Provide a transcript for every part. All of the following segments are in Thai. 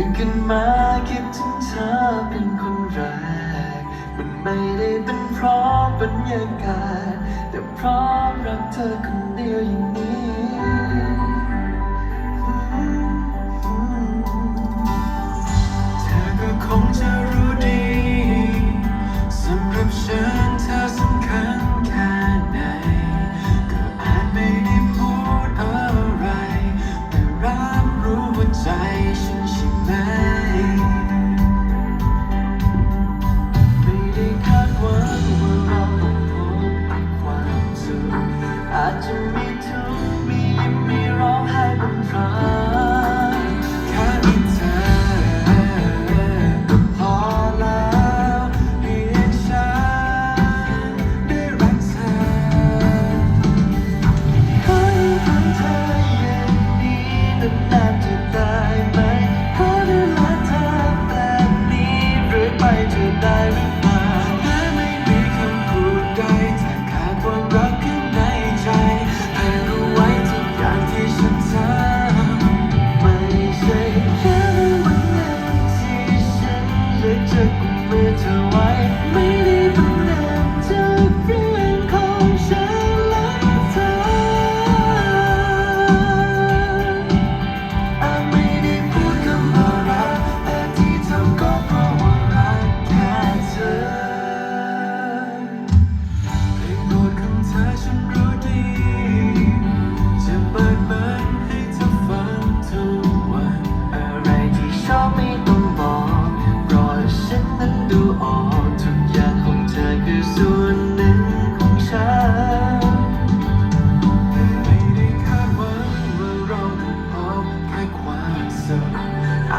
ตื่นขึ้นมาคิดถึงเธอเป็นคนแรก มันไม่ได้เป็นเพราะบรรยากาศ แต่เพราะรักเธอคนเดียว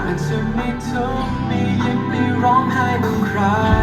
อาจจะไม่ทุกข์ไม่ยิ้มไม่ร้องไห้บางครั้